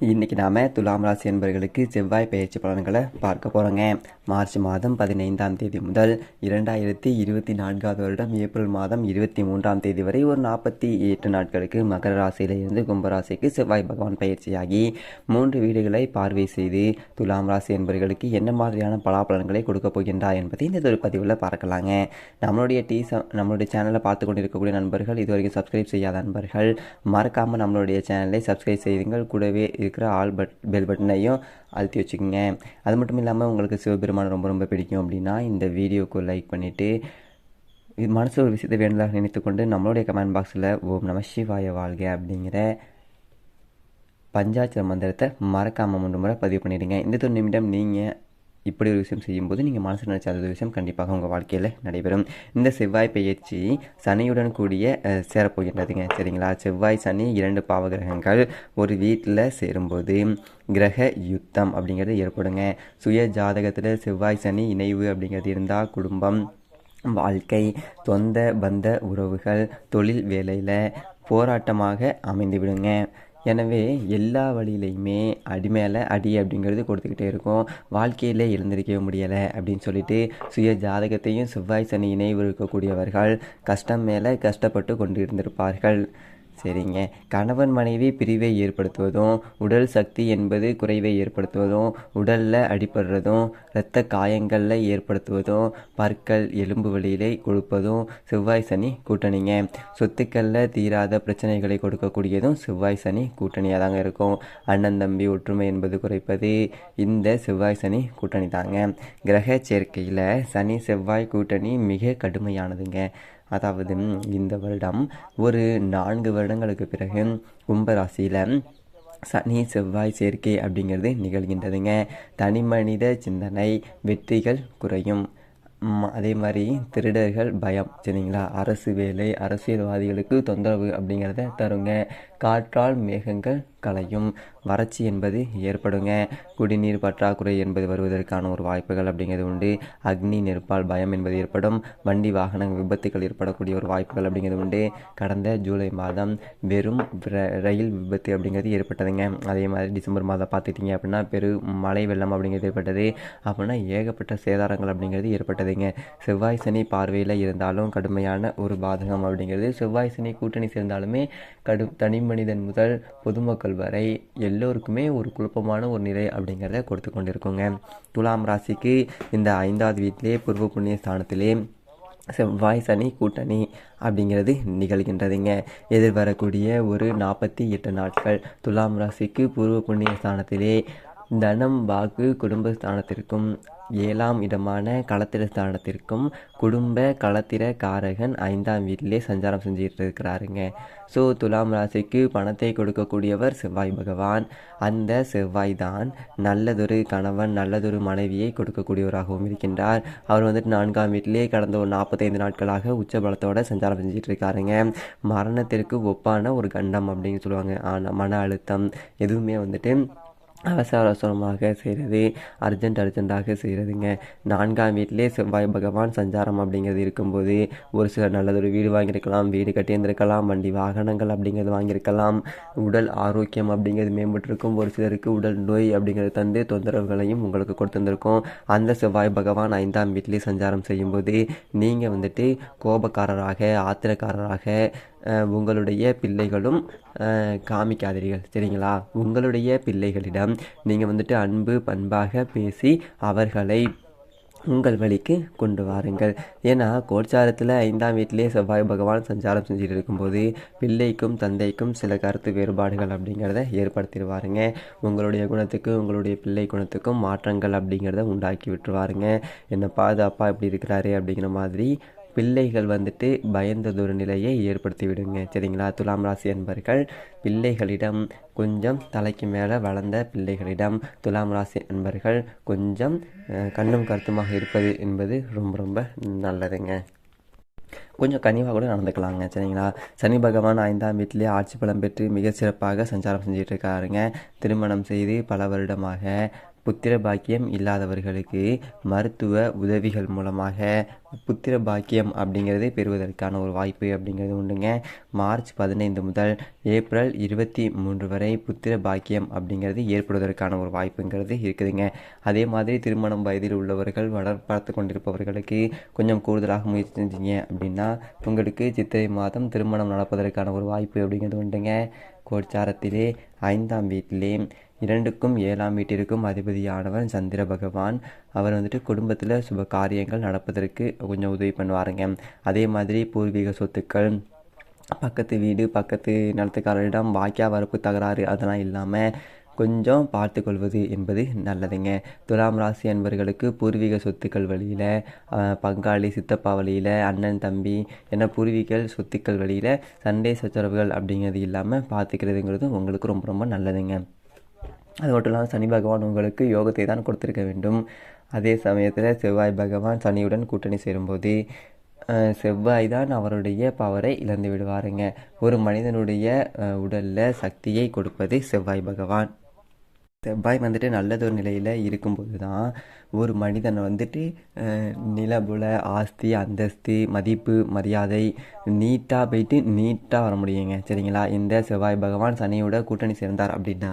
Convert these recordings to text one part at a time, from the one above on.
இன்றைக்கி நாம் துலாம் ராசி என்பவர்களுக்கு செவ்வாய் பயிற்சி பலன்களை பார்க்க போகிறோங்க மார்ச் மாதம் பதினைந்தாம் தேதி முதல் இரண்டாயிரத்தி இருபத்தி நான்காவது வருடம் ஏப்ரல் மாதம் இருபத்தி மூன்றாம் தேதி வரை ஒரு நாற்பத்தி எட்டு நாட்களுக்கு மகர ராசியிலிருந்து கும்பராசிக்கு செவ்வாய் பகவான் பயிற்சியாகி மூன்று வீடுகளை பார்வை செய்து துலாம் ராசி என்பவர்களுக்கு என்ன மாதிரியான பலாபலன்களை கொடுக்க போகின்றார் என்பதை இந்த ஒரு பதிவில் பார்க்கலாங்க. நம்மளுடைய டீ நம்மளுடைய சேனலை பார்த்து கொண்டிருக்கக்கூடிய நண்பர்கள் இதுவரைக்கும் சப்ஸ்கிரைப் செய்யாத நண்பர்கள் மறக்காமல் நம்மளுடைய சேனலை சப்ஸ்கிரைப் செய்யுங்கள் கூடவே இருக்கிற ஆல் பட் பெல் பட்டனையும் அழுத்தி வச்சுக்கோங்க. அது மட்டும் இல்லாமல் உங்களுக்கு சிவபெருமான் ரொம்ப ரொம்ப பிடிக்கும் அப்படின்னா இந்த வீடியோக்கு லைக் பண்ணிவிட்டு இது மனசில் ஒரு விஷயத்தை வேண்டதாக நினைத்துக்கொண்டு நம்மளுடைய கமெண்ட் பாக்ஸில் ஓம் நம சிவாய வாழ்க அப்படிங்கிற பஞ்சாட்சர மந்திரத்தை மறக்காமல் மூன்று முறை பதிவு பண்ணிவிடுங்க இந்த ஒரு நிமிடம் நீங்கள் இப்படி ஒரு விஷயம் செய்யும்போது நீங்கள் மனசில் நினச்ச அந்த ஒரு விஷயம் கண்டிப்பாக உங்கள் வாழ்க்கையில் நடைபெறும். இந்த செவ்வாய் பயிற்சி சனியுடன் கூடிய சேரப்போகின்றதுங்க. சரிங்களா? செவ்வாய் சனி இரண்டு பாவகிரகங்கள் ஒரு வீட்டில் சேரும்போது கிரக யுத்தம் அப்படிங்கிறது ஏற்படுங்க. சுய ஜாதகத்தில் செவ்வாய் சனி இணைவு அப்படிங்கிறது இருந்தால் குடும்பம் வாழ்க்கை சொந்த பந்த உறவுகள் தொழில் வேலையில் போராட்டமாக அமைந்துவிடுங்க. எனவே எல்லா வழியிலையுமே அடி மேலே அடி அப்படிங்கிறது கொடுத்துக்கிட்டே இருக்கும். வாழ்க்கையில் எழுந்திருக்கவே முடியலை அப்படின்னு சொல்லிட்டு சுய ஜாதகத்தையும் செவ்வாய் சனி இணைவு இருக்கக்கூடியவர்கள் கஷ்டம் மேலே கஷ்டப்பட்டு கொண்டு இருந்திருப்பார்கள் சரிங்க. கணவன் மனைவி பிரிவை ஏற்படுத்துவதும் உடல் சக்தி என்பது குறைவை ஏற்படுத்துவதும் உடலில் அடிபடுறதும் இரத்த காயங்களில் ஏற்படுத்துவதும் பற்கள் எலும்பு வழியிலே கொடுப்பதும் செவ்வாய் சனி கூட்டணிங்க. சொத்துக்களில் தீராத பிரச்சனைகளை கொடுக்கக்கூடியதும் செவ்வாய் சனி கூட்டணியாக தாங்க இருக்கும். அண்ணன் தம்பி ஒற்றுமை என்பது குறைப்பது இந்த செவ்வாய் சனி கூட்டணி தாங்க. கிரக சேர்க்கையில் சனி செவ்வாய் கூட்டணி மிக கடுமையானதுங்க. அதாவது இந்த வருடம் ஒரு நான்கு வருடங்களுக்கு பிறகு கும்பராசியில் சனி செவ்வாய் சேர்க்கை அப்படிங்கிறது நிகழ்கின்றதுங்க. தனி மனித சிந்தனை வெற்றிகள் குறையும். அதே மாதிரி திருடர்கள் பயம் சரிங்களா? அரசு வேலை அரசியல்வாதிகளுக்கு தொந்தரவு அப்படிங்கிறத தருங்க. காற்றால் மேகங்கள் கலையும் வறட்சி என்பது ஏற்படுங்க. குடிநீர் பற்றாக்குறை என்பது வருவதற்கான ஒரு வாய்ப்புகள் அப்படிங்கிறது உண்டு. அக்னி நெருப்பால் பயம் என்பது ஏற்படும். வண்டி வாகன விபத்துகள் ஏற்படக்கூடிய ஒரு வாய்ப்புகள் அப்படிங்கிறது உண்டு. கடந்த ஜூலை மாதம் வெறும் ர- ரயில் விபத்து அப்படிங்கிறது ஏற்பட்டதுங்க. அதே மாதிரி டிசம்பர் மாதம் பார்த்துட்டிங்க அப்படின்னா பெரு மழை வெள்ளம் அப்படிங்கிறது ஏற்பட்டது. அப்படின்னா ஏகப்பட்ட சேதாரங்கள் அப்படிங்கிறது ஏற்பட்டதுங்க. செவ்வாய் சனி பார்வையில் இருந்தாலும் கடுமையான ஒரு பாதகம் அப்படிங்கிறது. செவ்வாய் சனி கூட்டணி சேர்ந்தாலுமே கடும் தனி மனிதன் முதல் பொதுமக்கள் வரை எல்லோருக்குமே ஒரு குழப்பமான ஒரு நிலை அப்படிங்கிறத கொடுத்து கொண்டிருக்குங்க. துலாம் ராசிக்கு இந்த ஐந்தாவது வீட்டிலே பூர்வ புண்ணிய ஸ்தானத்திலே செவ்வாய் சனி கூட்டணி அப்படிங்கிறது நிகழ்கின்றதுங்க. எதிர்வரக்கூடிய ஒரு நாற்பத்தி எட்டு நாட்கள் துலாம் ராசிக்கு பூர்வ புண்ணிய ஸ்தானத்திலே தனம் வாக்கு குடும்ப ஸ்தானத்திற்கும் ஏழாம் இடமான களத்திர ஸ்தானத்திற்கும் குடும்ப களத்திர காரகன் ஐந்தாம் வீட்டிலே சஞ்சாரம் செஞ்சுட்டு இருக்கிறாருங்க ஸோ துலாம் ராசிக்கு பணத்தை கொடுக்கக்கூடியவர் செவ்வாய் பகவான். அந்த செவ்வாய் தான் நல்லதொரு கணவன் நல்லதொரு மனைவியை கொடுக்கக்கூடியவராகவும் இருக்கின்றார். அவர் வந்துட்டு நான்காம் வீட்டிலே கடந்த ஒரு நாற்பத்தைந்து நாட்களாக உச்ச பலத்தோட சஞ்சாரம் செஞ்சுட்டு இருக்காருங்க மரணத்திற்கு ஒப்பான ஒரு கண்டம் அப்படின்னு சொல்லுவாங்க. ஆனால் மன அழுத்தம் எதுவுமே வந்துட்டு அவசர அவசரமாக செய்கிறது அர்ஜென்ட் அர்ஜென்ட்டாக செய்கிறதுங்க நான்காம் வீட்டிலே செவ்வாய் பகவான் சஞ்சாரம் அப்படிங்கிறது இருக்கும்போது ஒரு சிலர் நல்லதொரு வீடு வாங்கியிருக்கலாம் வீடு கட்டியிருந்திருக்கலாம் வண்டி வாகனங்கள் அப்படிங்கிறது வாங்கியிருக்கலாம் உடல் ஆரோக்கியம் அப்படிங்கிறது மேம்பட்டிருக்கும் ஒரு சிலருக்கு உடல் நோய் அப்படிங்கிறது தந்து தொந்தரவுகளையும் உங்களுக்கு கொடுத்துருந்துருக்கும். அந்த செவ்வாய் பகவான் ஐந்தாம் வீட்டிலே சஞ்சாரம் செய்யும்போது நீங்கள் வந்துட்டு கோபக்காரராக ஆத்திரக்காரராக உங்களுடைய பிள்ளைகளும் காமிக்காதீர்கள். சரிங்களா? உங்களுடைய பிள்ளைகளிடம் நீங்கள் வந்துட்டு அன்பு பண்பாக பேசி அவர்களை உங்கள் வழிக்கு கொண்டு வாருங்கள். ஏன்னா கோச்சாரத்தில் ஐந்தாம் வீட்டிலே செவ்வாய் பகவான் சஞ்சாரம் செஞ்சுட்டு இருக்கும்போது பிள்ளைக்கும் தந்தைக்கும் சில கருத்து வேறுபாடுகள் அப்படிங்கிறத ஏற்படுத்திடுவாருங்க. உங்களுடைய குணத்துக்கு உங்களுடைய பிள்ளை குணத்துக்கும் மாற்றங்கள் அப்படிங்கிறத உண்டாக்கி விட்டுருவாருங்க. என்னப்பா அது அப்பா இப்படி இருக்கிறாரு அப்படிங்கிற மாதிரி பிள்ளைகள் வந்துட்டு பயந்ததொரு நிலையை ஏற்படுத்தி விடுங்க சரிங்களா? துலாம் ராசி என்பர்கள் பிள்ளைகளிடம் கொஞ்சம் தலைக்கு மேலே வளர்ந்த பிள்ளைகளிடம் துலாம் ராசி என்பர்கள் கொஞ்சம் கண்ணும் கருத்துமாக இருப்பது என்பது ரொம்ப ரொம்ப நல்லதுங்க. கொஞ்சம் கனிவாக கூட நடந்துக்கலாங்க. சரிங்களா? சனி பகவான் ஐந்தாம் வீட்டிலே ஆட்சி பலம் பெற்று மிக சிறப்பாக சஞ்சாரம் செஞ்சிட்ருக்காருங்க திருமணம் செய்து பல வருடமாக புத்திர பாக்கியம் இல்லாதவர்களுக்கு மருத்துவ உதவிகள் மூலமாக புத்திர பாக்கியம் அப்படிங்கிறது பெறுவதற்கான ஒரு வாய்ப்பு அப்படிங்கிறது உண்டுங்க. மார்ச் பதினைந்து முதல் ஏப்ரல் இருபத்தி மூன்று வரை புத்திர பாக்கியம் அப்படிங்கிறது ஏற்படுவதற்கான ஒரு வாய்ப்புங்கிறது இருக்குதுங்க. அதே மாதிரி திருமணம் வயதில் உள்ளவர்கள் வளர் பார்த்து கொண்டிருப்பவர்களுக்கு கொஞ்சம் கூடுதலாக முயற்சி செஞ்சீங்க அப்படின்னா உங்களுக்கு சித்திரை மாதம் திருமணம் நடப்பதற்கான ஒரு வாய்ப்பு அப்படிங்கிறது உண்டுங்க. கோச்சாரத்திலே ஐந்தாம் வீட்டிலே இரண்டுக்கும் ஏழாம் வீட்டிற்கும் அதிபதியானவர் சந்திர பகவான். அவர் வந்துட்டு குடும்பத்தில் சுப காரியங்கள் நடப்பதற்கு கொஞ்சம் உதவி பண்ணுவாருங்க. அதே மாதிரி பூர்வீக சொத்துக்கள் பக்கத்து வீடு பக்கத்து நிலத்துக்காரரிடம் வாக்கியா வரப்பு தகராறு அதெல்லாம் இல்லாமல் கொஞ்சம் பார்த்து கொள்வது என்பது நல்லதுங்க. துலாம் ராசி அன்பர்களுக்கு பூர்வீக சொத்துக்கள் வழியில் பங்காளி சித்தப்பா வழியில் அண்ணன் தம்பி என பூர்வீக சொத்துக்கள் வழியில் சண்டை சச்சரவுகள் அப்படிங்கிறது இல்லாமல் பார்த்துக்கிறதுங்கிறது உங்களுக்கு ரொம்ப ரொம்ப நல்லதுங்க. அது மட்டும் இல்லாமல் சனி பகவான் உங்களுக்கு யோகத்தை தான் கொடுத்திருக்க வேண்டும். அதே சமயத்தில் செவ்வாய் பகவான் சனியுடன் கூட்டணி சேரும்போது செவ்வாய் தான் அவருடைய பவரை இழந்து விடுவாருங்க. ஒரு மனிதனுடைய உடலில் சக்தியை கொடுப்பது செவ்வாய் பகவான். செவ்வாய் வந்துட்டு நல்லதொரு நிலையில் இருக்கும்போது தான் ஒரு மனிதனை வந்துட்டு நிலபுல ஆஸ்தி அந்தஸ்து மதிப்பு மரியாதை நீட்டாக போயிட்டு நீட்டாக வர முடியுங்க. சரிங்களா? இந்த செவ்வாய் பகவான் சனியோட கூட்டணி சேர்ந்தார் அப்படின்னா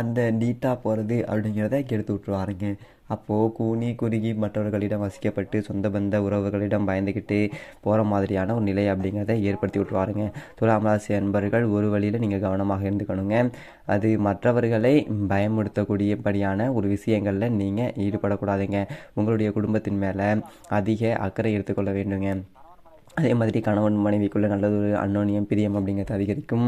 அந்த நீட்டாக போகிறது அப்படிங்கிறத கெடுத்து விட்ருவாருங்க அப்போது கூனி குறுகி மற்றவர்களிடம் வசிக்கப்பட்டு சொந்த பந்த உறவுகளிடம் பயந்துக்கிட்டு போகிற மாதிரியான ஒரு நிலை அப்படிங்கிறத ஏற்படுத்தி விட்ருவாருங்க துலாம் ராசி அன்பர்கள் ஒரு வழியில் நீங்கள் கவனமாக இருந்துக்கணுங்க. அது மற்றவர்களை பயமுறுத்தக்கூடியபடியான ஒரு விஷயங்களில் நீங்கள் ஈடுபடக்கூடாது போடாதீங்க உங்களுடைய குடும்பத்தின் மேலே அதிக அக்கறை எடுத்துக்கொள்ள வேண்டுங்க. அதே மாதிரி கணவன் மனைவிக்குள்ளே நல்லது ஒரு அன்னோனியம் பிரியம் அப்படிங்கிறது அதிகரிக்கும்.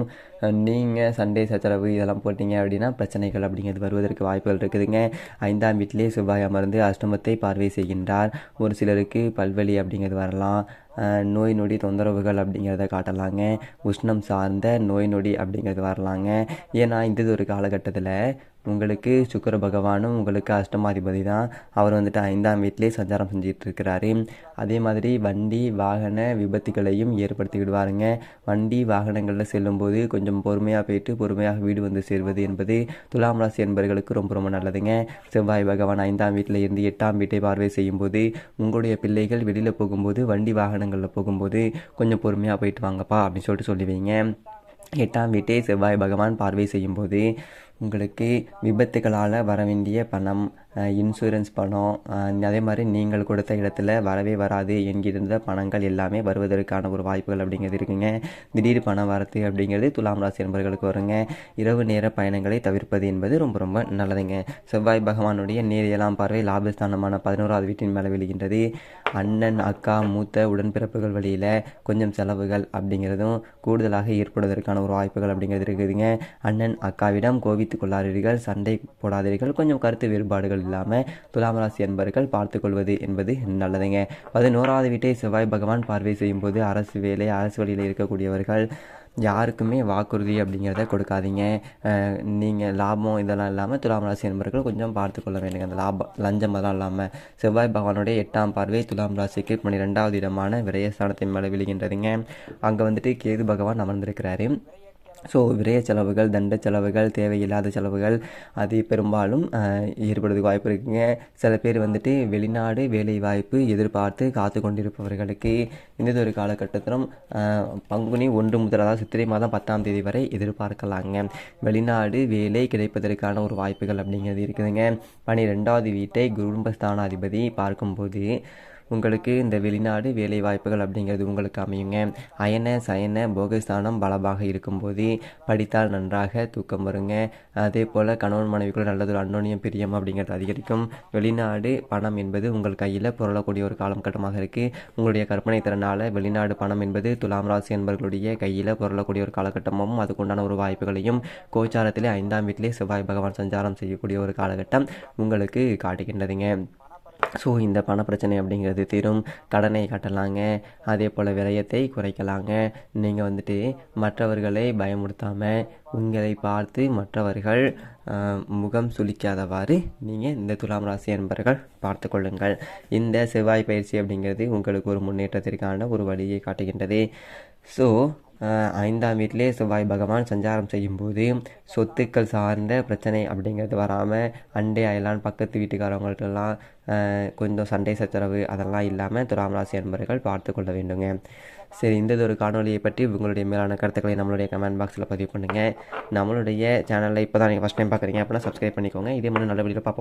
நீங்கள் சண்டே சச்சரவு இதெல்லாம் போட்டிங்க அப்படின்னா பிரச்சனைகள் அப்படிங்கிறது வருவதற்கு வாய்ப்புகள் இருக்குதுங்க. ஐந்தாம் வீட்டிலே செவ்வாய் அமர்ந்து அஷ்டமத்தை பார்வை செய்கின்றார். ஒரு சிலருக்கு பல்வலி அப்படிங்கிறது வரலாம். நோய் நொடி தொந்தரவுகள் அப்படிங்கிறத காட்டலாங்க. உஷ்ணம் சார்ந்த நோய் நொடி அப்படிங்கிறது வரலாங்க. ஏன்னா இந்த ஒரு காலகட்டத்தில் உங்களுக்கு சுக்கர பகவானும் உங்களுக்கு அஷ்டமாதிபதி தான். அவர் வந்துட்டு ஐந்தாம் வீட்டிலே சஞ்சாரம் செஞ்சிட்டு இருக்கிறாரு அதே மாதிரி வண்டி வாகன விபத்துகளையும் ஏற்படுத்தி விடுவாருங்க. வண்டி வாகனங்களில் செல்லும்போது கொஞ்சம் பொறுமையாக போயிட்டு பொறுமையாக வீடு வந்து சேர்வது என்பது துலாம் ராசி என்பவர்களுக்கு ரொம்ப ரொம்ப நல்லதுங்க. செவ்வாய் பகவான் ஐந்தாம் வீட்டில் இருந்து எட்டாம் வீட்டை பார்வை செய்யும்போது உங்களுடைய பிள்ளைகள் வெளியில் போகும்போது வண்டி வாகனங்களில் போகும்போது கொஞ்சம் பொறுமையாக போயிட்டு வாங்கப்பா அப்படின்னு சொல்லிட்டு சொல்லி வைங்க எட்டாம் வீட்டை செவ்வாய் பகவான் பார்வை செய்யும்போது உங்களுக்கு விபத்துகளால் வர வேண்டிய பணம் இன்சூரன்ஸ் பணம் அதே மாதிரி நீங்கள் கொடுத்த இடத்துல வரவே வராது என்கிற பணங்கள் எல்லாமே வருவதற்கான ஒரு வாய்ப்புகள் அப்படிங்கிறது இருக்குங்க. திடீர் பணம் வரத்து அப்படிங்கிறது துலாம் ராசி என்பவர்களுக்கு வருங்க. இரவு நேர பயணங்களை தவிர்ப்பது என்பது ரொம்ப ரொம்ப நல்லதுங்க. செவ்வாய் பகவானுடைய நேரியலாம் பார்வை லாபஸ்தானமான பதினோராவது வீட்டின் மேலே விழுகின்றது. அண்ணன் அக்கா மூத்த உடன்பிறப்புகள் வழியில் கொஞ்சம் செலவுகள் அப்படிங்கிறதும் கூடுதலாக ஏற்படுவதற்கான ஒரு வாய்ப்புகள் அப்படிங்கிறது இருக்குதுங்க. அண்ணன் அக்காவிடம் கோபித்துக் கொள்ளாதீர்கள் சண்டை போடாதீர்கள். கொஞ்சம் கருத்து வேறுபாடுகள் இல்லாமல் துலாம் ராசி என்பவர்கள் பார்த்து கொள்வது என்பது நல்லதுங்க. பதினோராவது வீட்டை செவ்வாய் பகவான் பார்வை செய்யும்போது அரசு வேலை அரசு வழியில் இருக்கக்கூடியவர்கள் யாருக்குமே வாக்குறுதி அப்படிங்கிறத கொடுக்காதீங்க. நீங்கள் லாபம் இதெல்லாம் இல்லாமல் துலாம் ராசி என்பவர்கள் கொஞ்சம் பார்த்து கொள்ள வேண்டுங்க. அந்த லாபம் லஞ்சம் அதெல்லாம் இல்லாமல் செவ்வாய் பகவானுடைய எட்டாம் பார்வை துலாம் ராசிக்கு பன்னிரெண்டாவது இடமான விரயஸ்தானத்தின் மேலே விழுகின்றதுங்க. அங்கே வந்துட்டு கேது பகவான் அமர்ந்திருக்கிறாரு. ஸோ விரைய செலவுகள் தண்ட செலவுகள் தேவையில்லாத செலவுகள் அது பெரும்பாலும் ஏற்படுறதுக்கு வாய்ப்பு இருக்குங்க. சில பேர் வந்துட்டு வெளிநாடு வேலை வாய்ப்பு எதிர்பார்த்து காத்து கொண்டிருப்பவர்களுக்கு இந்த ஒரு காலகட்டத்திலும் பங்குனி ஒன்று முதல் அதாவது சித்திரை மாதம் பத்தாம் தேதி வரை எதிர்பார்க்கலாங்க. வெளிநாடு வேலை கிடைப்பதற்கான ஒரு வாய்ப்புகள் அப்படிங்கிறது இருக்குதுங்க. பனிரெண்டாவது வீட்டை குடும்பஸ்தானாதிபதி பார்க்கும்போது உங்களுக்கு இந்த வெளிநாடு வேலை வாய்ப்புகள் அப்படிங்கிறது உங்களுக்கு அமையுங்க. அயன சயன போகஸ்தானம் பலமாக இருக்கும்போது படித்தால் நன்றாக தூக்கம் வருங்க. அதே போல் கணவன் மனைவிக்குள்ள நல்லதொரு அன்னோனியம் பிரியம் அப்படிங்கிறது அதிகரிக்கும். வெளிநாடு பணம் என்பது உங்கள் கையில் புரளக்கூடிய ஒரு காலகட்டமாக இருக்குது உங்களுடைய கற்பனை திறனால் வெளிநாடு பணம் என்பது துலாம் ராசி என்பவர்களுடைய கையில் புரளக்கூடிய ஒரு காலகட்டமும் அதுக்குண்டான ஒரு வாய்ப்புகளையும் கோச்சாரத்திலே ஐந்தாம் வீட்டிலே செவ்வாய் பகவான் சஞ்சாரம் செய்யக்கூடிய ஒரு காலகட்டம் உங்களுக்கு காட்டுகின்றதுங்க. ஸோ இந்த பண பிரச்சனை அப்படிங்கிறது தீரும் கடனை கட்டலாங்க. அதே போல் விரயத்தை குறைக்கலாங்க. நீங்கள் வந்துட்டு மற்றவர்களை பயமுறுத்தாமல் உங்களை பார்த்து மற்றவர்கள் முகம் சுளிக்காதவாறு நீங்கள் இந்த துலாம் ராசி என்பவர்கள் பார்த்து கொள்ளுங்கள். இந்த செவ்வாய் பயிற்சி அப்படிங்கிறது உங்களுக்கு ஒரு முன்னேற்றத்திற்கான ஒரு வழியை காட்டுகின்றது. ஸோ ஐந்தாம் வீட்டிலே செவ்வாய் பகவான் சஞ்சாரம் செய்யும்போது சொத்துக்கள் சார்ந்த பிரச்சனை அப்படிங்கிறது வராமல் அண்டே அயலான் பக்கத்து வீட்டுக்காரவங்கள்ட்டெல்லாம் கொஞ்சம் சண்டை சச்சரவு அதெல்லாம் இல்லாமல் துலாம் ராசி அன்பர்கள் பார்த்து கொள்ள வேண்டுங்க. சரி இந்த ஒரு காணொலியை பற்றி உங்களுடைய மேலான கருத்துக்களை நம்மளுடைய கமெண்ட் பாக்ஸில் பதிவு பண்ணுங்கள் நம்மளுடைய சேனலில் இப்போ தான் நீங்கள் ஃபஸ்ட் டைம் பார்க்குறீங்க அப்படின்னா சப்ஸ்கிரைப் பண்ணிக்கோங்க. இதே மாதிரி நல்லபடியில் பார்ப்போம்.